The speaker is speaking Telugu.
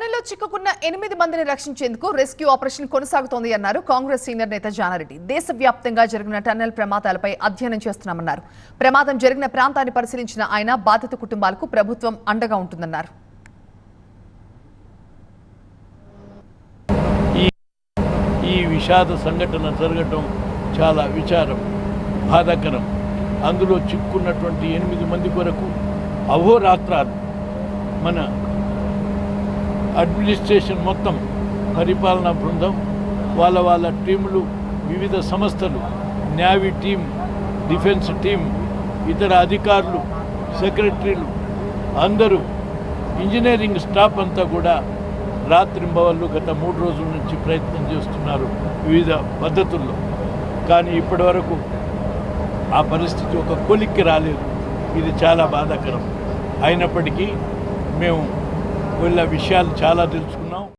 టన్నెల్లో చిక్కుకున్న ఎనిమిది మందిని రక్షించేందుకు రెస్క్యూ ఆపరేషన్ కొనసాగుతోంది అన్నారు కాంగ్రెస్ సీనియర్ నేత జానారెడ్డి. దేశవ్యాప్తంగా జరిగిన టన్నెల్ ప్రమాదాలపై అధ్యయనం చేస్తున్నామన్నారు. ప్రమాదం జరిగిన ప్రాంతాన్ని పరిశీలించిన ఆయన బాధిత కుటుంబాలకు ప్రభుత్వం అండగా ఉంటుందన్నారు. ఈ విషాద సంఘటన జరగటం చాలా విచారం బాధాకరం. అందులో చిక్కున్నటువంటి ఎనిమిది మంది కొరకు అహోరాత్రాలు మన అడ్మినిస్ట్రేషన్ మొత్తం పరిపాలనా బృందం వాళ్ళ వాళ్ళ టీములు వివిధ సంస్థలు న్యావీ టీం డిఫెన్స్ టీం ఇతర అధికారులు సెక్రటరీలు అందరూ ఇంజనీరింగ్ స్టాఫ్ అంతా కూడా రాత్రింబవళ్ళు గత మూడు రోజుల నుంచి ప్రయత్నం చేస్తున్నారు వివిధ పద్ధతుల్లో. కానీ ఇప్పటివరకు ఆ పరిస్థితి ఒక కొలిక్కి రాలేదు. ఇది చాలా బాధాకరం. అయినప్పటికీ మేము వీళ్ళ విషయాలు చాలా తెలుసుకున్నాం.